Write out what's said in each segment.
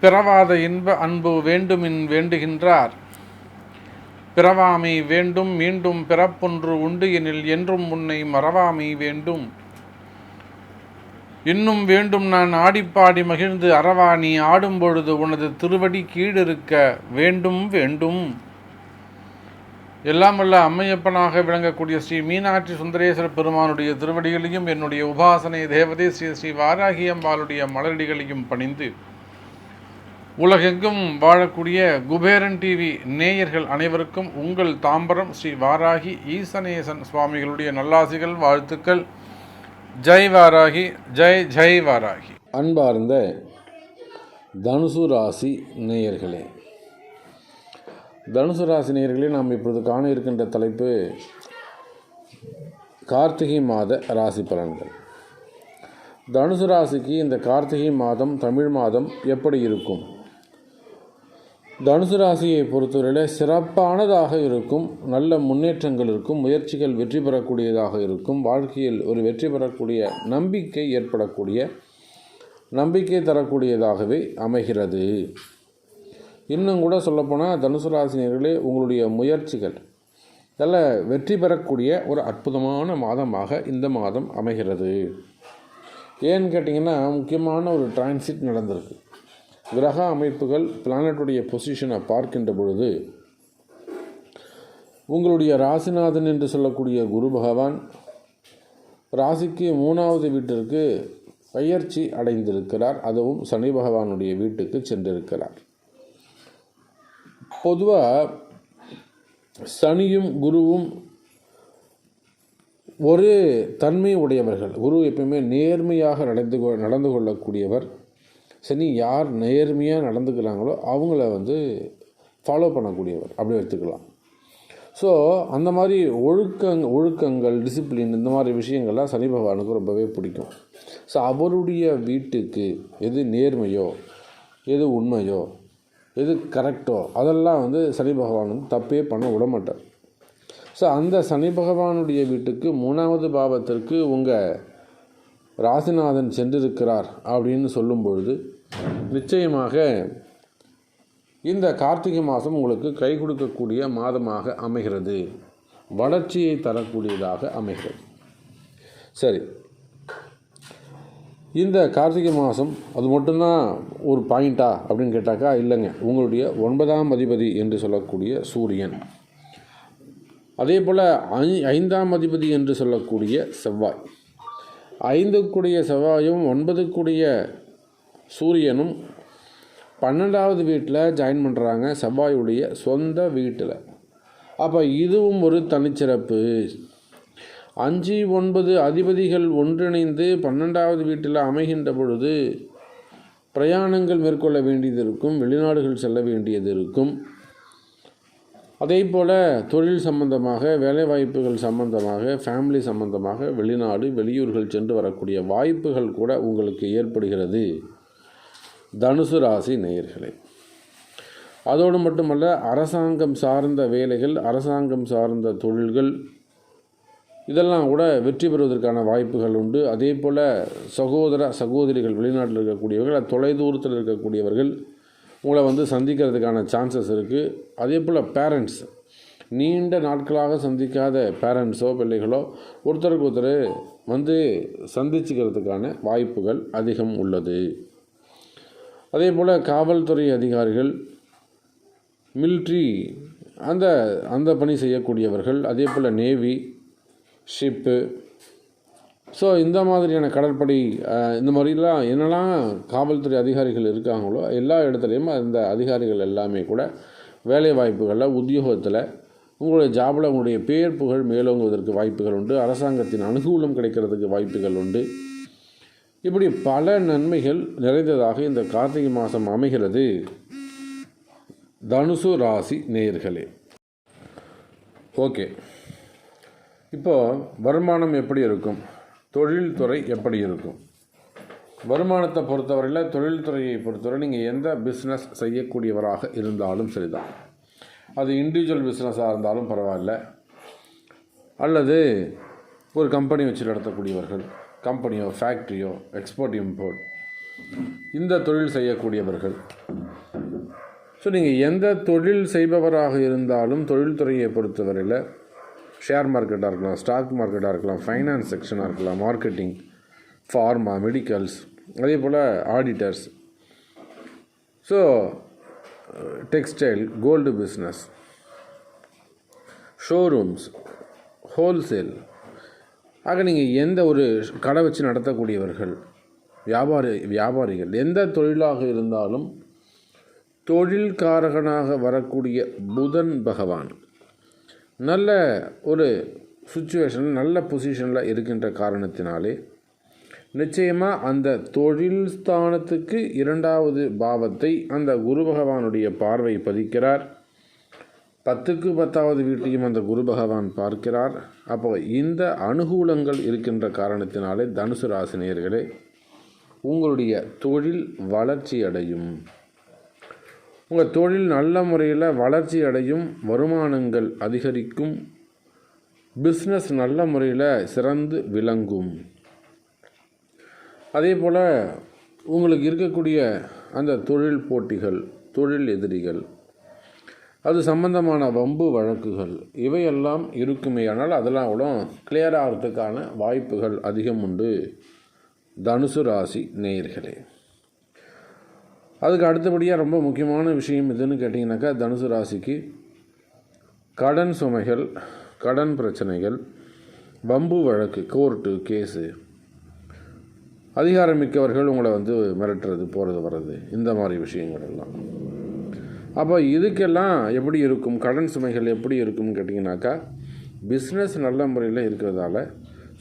பிறவாத இன்ப அன்பு வேண்டுமின் வேண்டுகின்றார். பிறவாமை வேண்டும் மீண்டும் பிறப்பொன்று உண்டு எனில் என்றும் உன்னை மறவாமை வேண்டும். இன்னும் வேண்டும் நான் ஆடிப்பாடி மகிழ்ந்து அறவா நீ உனது திருவடி கீழிருக்க வேண்டும் வேண்டும். எல்லாம் வல்ல அம்மையப்பனாக விளங்கக்கூடிய ஸ்ரீ மீனாட்சி சுந்தரேஸ்வர பெருமானுடைய திருவடிகளையும் என்னுடைய உபாசனை தேவதை ஸ்ரீ ஸ்ரீ வாராகி அம்பாளுடைய மலரடிகளையும் பணிந்து உலகெங்கும் வாழக்கூடிய குபேரன் டிவி நேயர்கள் அனைவருக்கும் உங்கள் தாம்பரம் ஸ்ரீ வாராகி ஈசனேசன் சுவாமிகளுடைய நல்லாசிகள் வாழ்த்துக்கள். ஜெய் வாராகி ஜெய் ஜெய் வாராகி. அன்பார்ந்த தனுசு ராசி நேயர்களே தனுசு ராசினியர்களே நாம் இப்பொழுது காண இருக்கின்ற தலைப்பு கார்த்திகை மாத ராசி பலன்கள். தனுசு ராசிக்கு இந்த கார்த்திகை மாதம் தமிழ் மாதம் எப்படி இருக்கும்? தனுசு ராசியை பொறுத்தவரையில் சிறப்பானதாக இருக்கும் நல்ல முன்னேற்றங்கள் இருக்கும் முயற்சிகள் வெற்றி பெறக்கூடியதாக இருக்கும் வாழ்க்கையில் ஒரு வெற்றி பெறக்கூடிய நம்பிக்கை ஏற்படக்கூடிய நம்பிக்கை தரக்கூடியதாகவே அமைகிறது. இன்னும் கூட சொல்லப்போனால் தனுசு ராசினியர்களே உங்களுடைய முயற்சிகள். நல்ல வெற்றி பெறக்கூடிய ஒரு அற்புதமான மாதமாக இந்த மாதம் அமைகிறது. ஏன்னு கேட்டிங்கன்னா முக்கியமான ஒரு டிரான்சிட் நடந்திருக்கு. கிரக அமைப்புகள் பிளானட்டுடைய பொசிஷனை பார்க்கின்ற பொழுது உங்களுடைய ராசிநாதன் என்று சொல்லக்கூடிய குரு பகவான் ராசிக்கு மூணாவது வீட்டிற்கு பயிற்சி அடைந்திருக்கிறார். அதுவும் சனி பகவானுடைய வீட்டுக்கு சென்றிருக்கிறார். பொதுவாக சனியும் குருவும் ஒரு தன்மை உடையவர்கள். குரு எப்பயுமே நேர்மையாக நடந்து கொ நடந்து கொள்ளக்கூடியவர். சனி யார் நேர்மையாக நடந்துக்கிறாங்களோ அவங்கள வந்து ஃபாலோ பண்ணக்கூடியவர். அப்படி எடுத்துக்கலாம். ஸோ அந்த மாதிரி ஒழுக்கங் ஒழுக்கங்கள் டிசிப்ளின் இந்த மாதிரி விஷயங்கள்லாம் சனி பகவானுக்கு ரொம்பவே பிடிக்கும். ஸோ அவருடைய வீட்டுக்கு எது நேர்மையோ எது உண்மையோ எது கரெக்டோ அதெல்லாம் வந்து சனி பகவான் வந்து தப்பே பண்ண விட மாட்டார் ஸோ அந்த சனி பகவானுடைய வீட்டுக்கு மூணாவது பாவத்திற்கு உங்கள் ராசிநாதன் சென்றிருக்கிறார் அப்படின்னு சொல்லும் பொழுது நிச்சயமாக இந்த கார்த்திகை மாதம் உங்களுக்கு கை கொடுக்கக்கூடிய மாதமாக அமைகிறது. வளர்ச்சியை தரக்கூடியதாக அமைகிறது. சரி இந்த கார்த்திகை மாதம் அது மட்டும்தான் ஒரு பாயிண்டா அப்படின்னு கேட்டாக்கா இல்லைங்க. உங்களுடைய ஒன்பதாம் அதிபதி என்று சொல்லக்கூடிய சூரியன். அதே போல் ஐ ஐந்தாம் அதிபதி என்று சொல்லக்கூடிய செவ்வாய். ஐந்துக்குடைய செவ்வாயும் ஒன்பதுக்குடைய சூரியனும் பன்னெண்டாவது வீட்டில் ஜாயின் பண்ணுறாங்க செவ்வாயுடைய சொந்த வீட்டில். அப்போ இதுவும் ஒரு தனிச்சிறப்பு. அஞ்சு ஒன்பது அதிபதிகள் ஒன்றிணைந்து பன்னெண்டாவது வீட்டில் அமைகின்ற பொழுது பிரயாணங்கள் மேற்கொள்ள வேண்டியது இருக்கும் வெளிநாடுகள் செல்ல வேண்டியது இருக்கும் அதே போல் தொழில் சம்பந்தமாக வேலைவாய்ப்புகள் சம்பந்தமாக ஃபேமிலி சம்பந்தமாக வெளிநாடு வெளியூர்கள் சென்று வரக்கூடிய வாய்ப்புகள் கூட உங்களுக்கு ஏற்படுகிறது. தனுசு ராசி நேயர்களே அதோடு மட்டுமல்ல அரசாங்கம் சார்ந்த வேலைகள் அரசாங்கம் சார்ந்த தொழில்கள் இதெல்லாம் கூட வெற்றி பெறுவதற்கான வாய்ப்புகள் உண்டு. அதே போல் சகோதர சகோதரிகள் வெளிநாட்டில் இருக்கக்கூடியவர்கள் தொலைதூரத்தில் இருக்கக்கூடியவர்கள் உங்களை வந்து சந்திக்கிறதுக்கான சான்சஸ் இருக்குது அதே போல் பேரண்ட்ஸ் நீண்ட நாட்களாக சந்திக்காத பேரண்ட்ஸோ பிள்ளைகளோ ஒருத்தருக்கு ஒருத்தர் வந்து சந்திச்சுக்கிறதுக்கான வாய்ப்புகள் அதிகம் உள்ளது. அதே போல் காவல்துறை அதிகாரிகள் மில்ட்ரி அந்த அந்த பணி செய்யக்கூடியவர்கள் அதே போல் நேவி ஷிப்பு. ஸோ இந்த மாதிரியான கடற்படை இந்த மாதிரிலாம் என்னெல்லாம் காவல்துறை அதிகாரிகள் இருக்காங்களோ எல்லா இடத்துலையும் அந்த அதிகாரிகள் எல்லாமே கூட வேலை வாய்ப்புகளில் உத்தியோகத்தில் உங்களுடைய ஜாபில் உங்களுடைய பேர் புகழ் மேலோங்குவதற்கு வாய்ப்புகள் உண்டு. அரசாங்கத்தின் அனுகூலம் கிடைக்கிறதுக்கு வாய்ப்புகள் உண்டு. இப்படி பல நன்மைகள் நிறைந்ததாக இந்த கார்த்திகை மாதம் அமைகிறது. தனுசு ராசி நேயர்களே. ஓகே. இப்போது வருமானம் எப்படி இருக்கும்? தொழில்துறை எப்படி இருக்கும்? வருமானத்தை பொறுத்தவரையில் தொழில்துறையை பொறுத்தவரை நீங்கள் எந்த பிஸ்னஸ் செய்யக்கூடியவராக இருந்தாலும் சரிதான். அது இண்டிவிஜுவல் பிஸ்னஸாக இருந்தாலும் பரவாயில்ல. அல்லது ஒரு கம்பெனி வச்சு நடத்தக்கூடியவர்கள் கம்பெனியோ ஃபேக்ட்ரியோ எக்ஸ்போர்ட் இம்போர்ட் இந்த தொழில் செய்யக்கூடியவர்கள். ஸோ நீங்கள் எந்த தொழில் செய்பவராக இருந்தாலும் தொழில்துறையை பொறுத்தவரையில் ஷேர் மார்க்கெட்டாக இருக்கலாம் ஸ்டாக் மார்க்கெட்டாக இருக்கலாம் ஃபைனான்ஸ் செக்ஷனாக இருக்கலாம் மார்க்கெட்டிங் ஃபார்மா மெடிக்கல்ஸ் அதே போல் auditors so textile gold business showrooms wholesale ஆக நீங்கள் எந்த ஒரு கடை வச்சு நடத்தக்கூடியவர்கள் வியாபாரி வியாபாரிகள் எந்த தொழிலாக இருந்தாலும் தொழில்காரகனாக வரக்கூடிய புதன் பகவான். நல்ல ஒரு சுச்சுவேஷனில் நல்ல பொசிஷனில் இருக்கின்ற காரணத்தினாலே நிச்சயமாக அந்த தொழில் ஸ்தானத்துக்கு இரண்டாவது பாவத்தை அந்த குரு பகவானுடைய பார்வை பதிக்கிறார். பத்துக்கு பத்தாவது வீட்டையும் அந்த குரு பகவான் பார்க்கிறார். அப்போ இந்த அனுகூலங்கள் இருக்கின்ற காரணத்தினாலே தனுசு ராசினியர்களே உங்களுடைய தொழில் வளர்ச்சி அடையும். உங்கள் தொழில் நல்ல முறையில் வளர்ச்சி அடையும் வருமானங்கள் அதிகரிக்கும் பிஸ்னஸ் நல்ல முறையில் சிறந்து விளங்கும். அதே போல் உங்களுக்கு இருக்கக்கூடிய அந்த தொழில் போட்டிகள் தொழில் எதிரிகள் அது சம்பந்தமான வம்பு வழக்குகள் இவையெல்லாம் இருக்குமே. ஆனால் அதெல்லாம் கூட கிளியர் ஆகிறதுக்கான வாய்ப்புகள் அதிகம் உண்டு. தனுசு ராசி நேயர்களே. அதுக்கு அடுத்தபடியாக ரொம்ப முக்கியமான விஷயம் எதுன்னு கேட்டிங்கனாக்கா தனுசு ராசிக்கு கடன் சுமைகள் கடன் பிரச்சனைகள் பம்பு வழக்கு கோர்ட்டு கேஸு அதிகாரமிக்கவர்கள் உங்களை வந்து மிரட்டுறது போகிறது வர்றது. இந்த மாதிரி விஷயங்கள் எல்லாம். அப்போ இதுக்கெல்லாம் எப்படி இருக்கும்? கடன் சுமைகள் எப்படி இருக்கும்னு கேட்டிங்கனாக்கா பிஸ்னஸ் நல்ல முறையில் இருக்கிறதால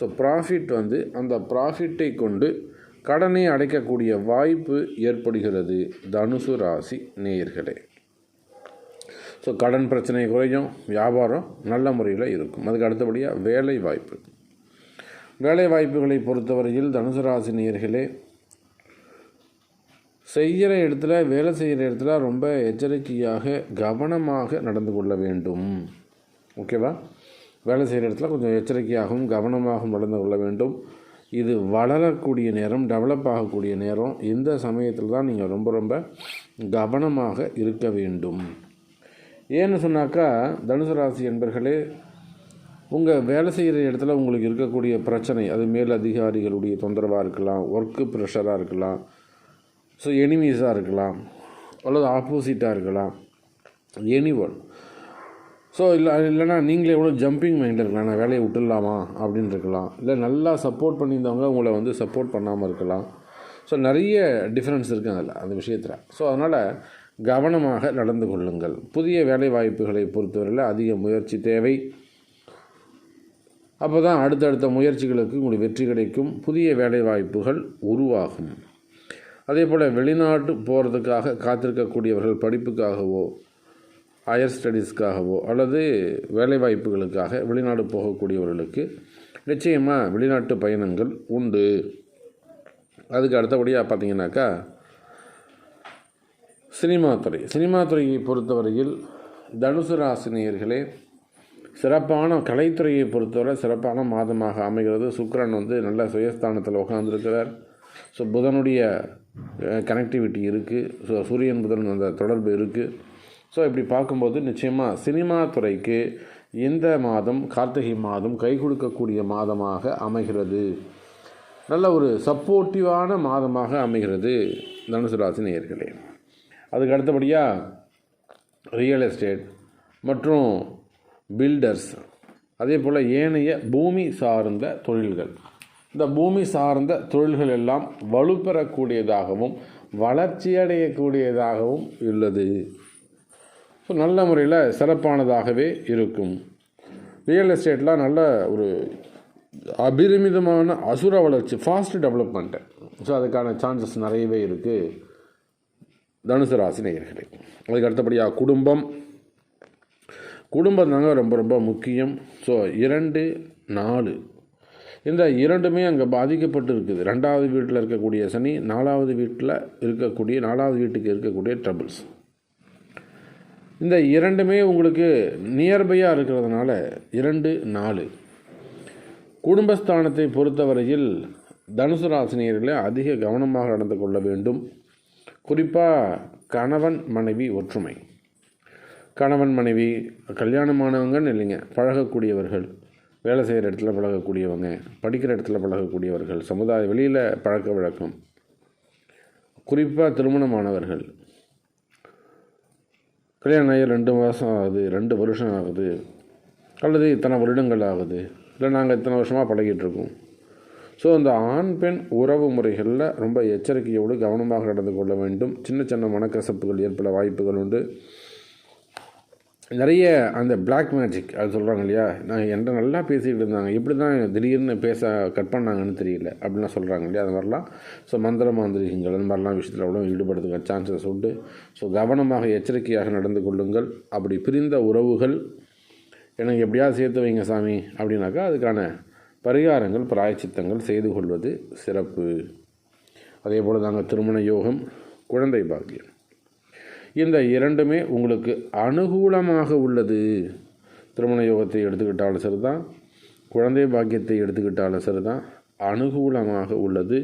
ஸோ ப்ராஃபிட் வந்து அந்த ப்ராஃபிட்டை கொண்டு கடனை அடைக்கக்கூடிய வாய்ப்பு ஏற்படுகிறது. தனுசு ராசி நேயர்களே. ஸோ கடன் பிரச்சனை குறையும். வியாபாரம் நல்ல முறையில் இருக்கும். அதுக்கு அடுத்தபடியாக வேலை வாய்ப்பு. வேலை வாய்ப்புகளை பொறுத்தவரையில் தனுசு ராசி நேயர்களே செய்கிற இடத்துல வேலை செய்கிற இடத்துல ரொம்ப எச்சரிக்கையாக கவனமாக நடந்து கொள்ள வேண்டும். ஓகேவா? வேலை செய்கிற இடத்துல கொஞ்சம் எச்சரிக்கையாகவும் கவனமாகவும் நடந்து கொள்ள வேண்டும். இது வளரக்கூடிய நேரம் டெவலப் ஆகக்கூடிய நேரம். இந்த சமயத்தில் தான் நீங்கள் ரொம்ப ரொம்ப கவனமாக இருக்க வேண்டும். ஏன்னு சொன்னாக்கா தனுசு ராசி என்பர்களே உங்கள் வேலை செய்கிற இடத்துல உங்களுக்கு இருக்கக்கூடிய பிரச்சனை அது மேல் அதிகாரிகளுடைய தொந்தரவாக இருக்கலாம் ஒர்க்கு ப்ரெஷராக இருக்கலாம் ஸோ எனிமீஸாக இருக்கலாம் அல்லது ஆப்போசிட்டாக இருக்கலாம் எனி ஒன் ஸோ இல்லை இல்லைனா நீங்களே எவ்வளோ ஜம்பிங் மைண்டில் இருக்கலாம். நான் வேலையை விட்டுடலாமா? அப்படின்னு இருக்கலாம். இல்லை நல்லா சப்போர்ட் பண்ணியிருந்தவங்க உங்களை வந்து சப்போர்ட் பண்ணாமல் இருக்கலாம். ஸோ நிறைய டிஃப்ரென்ஸ் இருக்குது அதில் அந்த விஷயத்தில். ஸோ அதனால் கவனமாக நடந்து கொள்ளுங்கள். புதிய வேலை வாய்ப்புகளை பொறுத்தவரையில் அதிக முயற்சி தேவை. அப்போ தான் அடுத்தடுத்த முயற்சிகளுக்கு உங்களுக்கு வெற்றி கிடைக்கும். புதிய வேலை வாய்ப்புகள் உருவாகும். அதே போல் வெளிநாட்டு போகிறதுக்காக காத்திருக்கக்கூடியவர்கள் படிப்புக்காகவோ ஹையர் ஸ்டடீஸ்க்காகவோ அல்லது வேலைவாய்ப்புகளுக்காக வெளிநாடு போகக்கூடியவர்களுக்கு நிச்சயமாக வெளிநாட்டு பயணங்கள் உண்டு. அதுக்கு அடுத்தபடியாக பார்த்தீங்கன்னாக்கா சினிமா துறை. சினிமா துறையை பொறுத்தவரையில் தனுசு ராசினியர்களே சிறப்பான கலைத்துறையை பொறுத்தவரை சிறப்பான மாதமாக அமைகிறது. சுக்கரன் வந்து நல்ல சுயஸ்தானத்தில் உட்காந்துருக்கிறார் ஸோ புதனுடைய கனெக்டிவிட்டி இருக்குது ஸோ சூரியன் புதன் அந்த தொடர்பு இருக்குது ஸோ இப்படி பார்க்கும்போது நிச்சயமாக சினிமா துறைக்கு இந்த மாதம் கார்த்திகை மாதம் கை கொடுக்கக்கூடிய மாதமாக அமைகிறது. நல்ல ஒரு சப்போர்ட்டிவான மாதமாக அமைகிறது தனுசு ராசி நேயர்களே. அதுக்கு அடுத்தபடியாக ரியல் எஸ்டேட் மற்றும் பில்டர்ஸ் அதே போல் ஏனைய பூமி சார்ந்த தொழில்கள். இந்த பூமி சார்ந்த தொழில்கள் எல்லாம் வலுப்பெறக்கூடியதாகவும் வளர்ச்சியடையக்கூடியதாகவும் உள்ளது. ஸோ நல்ல முறையில் சிறப்பானதாகவே இருக்கும். ரியல் எஸ்டேட்லாம் நல்ல ஒரு அபிரிமிதமான அசுர வளர்ச்சி ஃபாஸ்ட் டெவலப்மெண்ட்டு ஸோ அதுக்கான சான்சஸ் நிறையவே இருக்குது தனுசு ராசி நேயர்களே அதுக்கு அடுத்தபடியாக குடும்பம். குடும்பம் தாங்க ரொம்ப ரொம்ப முக்கியம். ஸோ இரண்டு நாலு. இந்த இரண்டுமே அங்கே பாதிக்கப்பட்டு இருக்குது. ரெண்டாவது வீட்டில் இருக்கக்கூடிய சனி நாலாவது வீட்டில் இருக்கக்கூடிய நாலாவது வீட்டுக்கு இருக்கக்கூடிய ட்ரபிள்ஸ் இந்த இரண்டுமே உங்களுக்கு நியர்பையாக இருக்கிறதுனால இரண்டு நாலு. குடும்பஸ்தானத்தை பொறுத்தவரையில் தனுசு ராசினியர்களை அதிக கவனமாக நடந்து கொள்ள வேண்டும். குறிப்பாக கணவன் மனைவி ஒற்றுமை. கணவன் மனைவி கல்யாணமானவங்கன்னு இல்லைங்க பழகக்கூடியவர்கள் வேலை செய்கிற இடத்துல பழகக்கூடியவங்க படிக்கிற இடத்துல பழகக்கூடியவர்கள் சமுதாய வெளியில் பழக்க வழக்கம். குறிப்பாக திருமணமானவர்கள் கல்யாணம் ஆகி ரெண்டு மாதம் ஆகுது ரெண்டு வருஷம் ஆகுது. அல்லது இத்தனை வருடங்கள் ஆகுது. இல்லை நாங்கள் இத்தனை வருஷமாக பழகிட்டு இருக்கோம். ஸோ அந்த ஆண் பெண் உறவு முறைகளில் ரொம்ப எச்சரிக்கையோடு கவனமாக நடந்து கொள்ள வேண்டும். சின்ன சின்ன மனக்கசப்புகள் ஏற்பட வாய்ப்புகள் உண்டு. நிறைய அந்த பிளாக் மேஜிக் அது சொல்கிறாங்க இல்லையா? நான் என்கிட்ட நல்லா பேசிகிட்டு இருந்தாங்க. இப்படி தான் திடீர்னு பேச கட் பண்ணாங்கன்னு தெரியல அப்படின்லாம் சொல்கிறாங்க இல்லையா? அது மாதிரிலாம். ஸோ மந்திர மாந்திரிகங்கள் அந்த மாதிரிலாம் விஷயத்தில் அவ்வளோ ஈடுபடுத்துங்க சான்சஸ் உண்டு. ஸோ கவனமாக எச்சரிக்கையாக நடந்து கொள்ளுங்கள். அப்படி பிரிந்த உறவுகள் எனக்கு எப்படியாவது சேர்த்து வைங்க சாமி அப்படின்னாக்கா அதுக்கான பரிகாரங்கள் பிராயச்சித்தங்கள் செய்து கொள்வது சிறப்பு. அதே போல் தாங்க திருமண யோகம் குழந்தை பாக்கியம். இந்த இரண்டுமே உங்களுக்கு அனுகூலமாக உள்ளது. திருமண யோகத்தை எடுத்துக்கிட்டாலும் சரிதான். குழந்தை பாக்கியத்தை எடுத்துக்கிட்டாலும் சரிதான். அனுகூலமாக உள்ளது.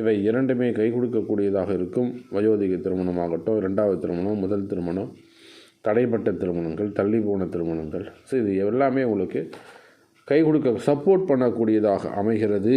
இவை இரண்டுமே கை கொடுக்கக்கூடியதாக இருக்கும். வயோதிக திருமணமாகட்டும் இரண்டாவது திருமணம் முதல் திருமணம் தடைப்பட்ட திருமணங்கள் தள்ளி போன திருமணங்கள். ஸோ இது எல்லாமே உங்களுக்கு கை கொடுக்க சப்போர்ட் பண்ணக்கூடியதாக அமைகிறது.